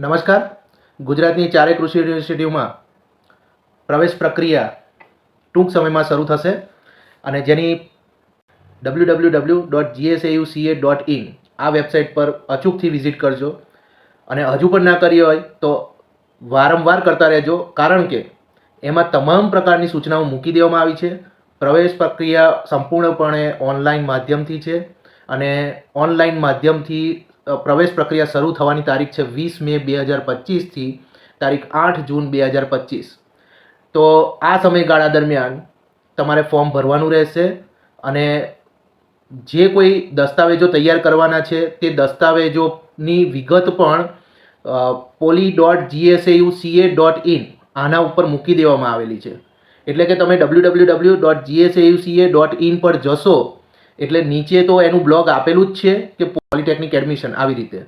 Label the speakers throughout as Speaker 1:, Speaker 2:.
Speaker 1: નમસ્કાર. ગુજરાતની ચારે કૃષિ યુનિવર્સિટીઓમાં પ્રવેશ પ્રક્રિયા ટૂંક સમયમાં શરૂ થશે અને જેની W W W dot GSAU CA dot in આ વેબસાઇટ પર અચૂકથી વિઝિટ કરજો. અને હજુ પણ ના કરી હોય તો વારંવાર કરતા રહેજો, કારણ કે એમાં તમામ પ્રકારની સૂચનાઓ મૂકી દેવામાં આવી છે. પ્રવેશ પ્રક્રિયા સંપૂર્ણપણે ઓનલાઈન માધ્યમથી છે અને ઓનલાઈન માધ્યમથી પ્રવેશ પ્રક્રિયા શરૂ થવાની તારીખ છે વીસ મે બે હજાર પચીસથી તારીખ આઠ જૂન બે હજાર પચીસ. તો આ સમયગાળા દરમિયાન તમારે ફોર્મ ભરવાનું રહેશે અને જે કોઈ દસ્તાવેજો તૈયાર કરવાના છે તે દસ્તાવેજોની વિગત પણ poly dot GSAU CA dot in આના ઉપર મૂકી દેવામાં આવેલી છે. એટલે કે તમે W W W dot GSAU CA dot in પર જશો એટલે નીચે તો એનું બ્લોગ આપેલું જ છે કે પોલિટેકનિક એડમિશન આવી રીતે.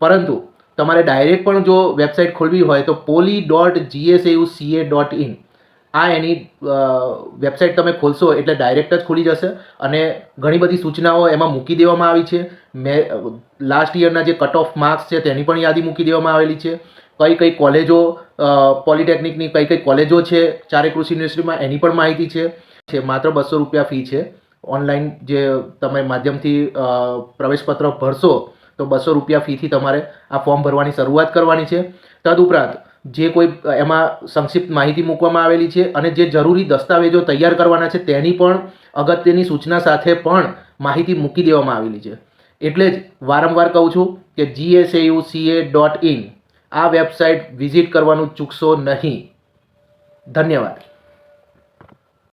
Speaker 1: પરંતુ તમારે ડાયરેક્ટ પણ જો વેબસાઇટ ખોલવી હોય તો poly dot GSAU CA dot in આ એની વેબસાઇટ તમે ખોલશો એટલે ડાયરેક્ટ જ ખુલી જશે અને ઘણી બધી સૂચનાઓ એમાં મૂકી દેવામાં આવી છે. મેં લાસ્ટ યરના જે કટ ઓફ માર્ક્સ છે તેની પણ યાદી મૂકી દેવામાં આવેલી છે. કઈ કઈ કોલેજો પોલિટેકનિકની કઈ કઈ કોલેજો છે ચારે કૃષિ યુનિવર્સિટીમાં એની પણ માહિતી છે. માત્ર બસો રૂપિયા ફી છે. ઓનલાઈન જે તમે માધ્યમથી પ્રવેશપત્ર ભરશો, તો બસો રૂપિયા ફીથી તમારે આ ફોર્મ ભરવાની શરૂઆત કરવાની છે. તદુપરાંત, જે કોઈ, એમાં સંક્ષિપ્ત માહિતી મૂકવામાં આવેલી છે અને જે જરૂરી દસ્તાવેજો તૈયાર કરવાના છે તેની પણ અગત્યની સૂચના સાથે પણ માહિતી મૂકી દેવામાં આવેલી છે. એટલે જ વારંવાર કહું છું કે જીએસએયુ સીએ ડોટ ઇન આ વેબસાઇટ વિઝિટ કરવાનું ચૂકશો નહીં. ધન્યવાદ.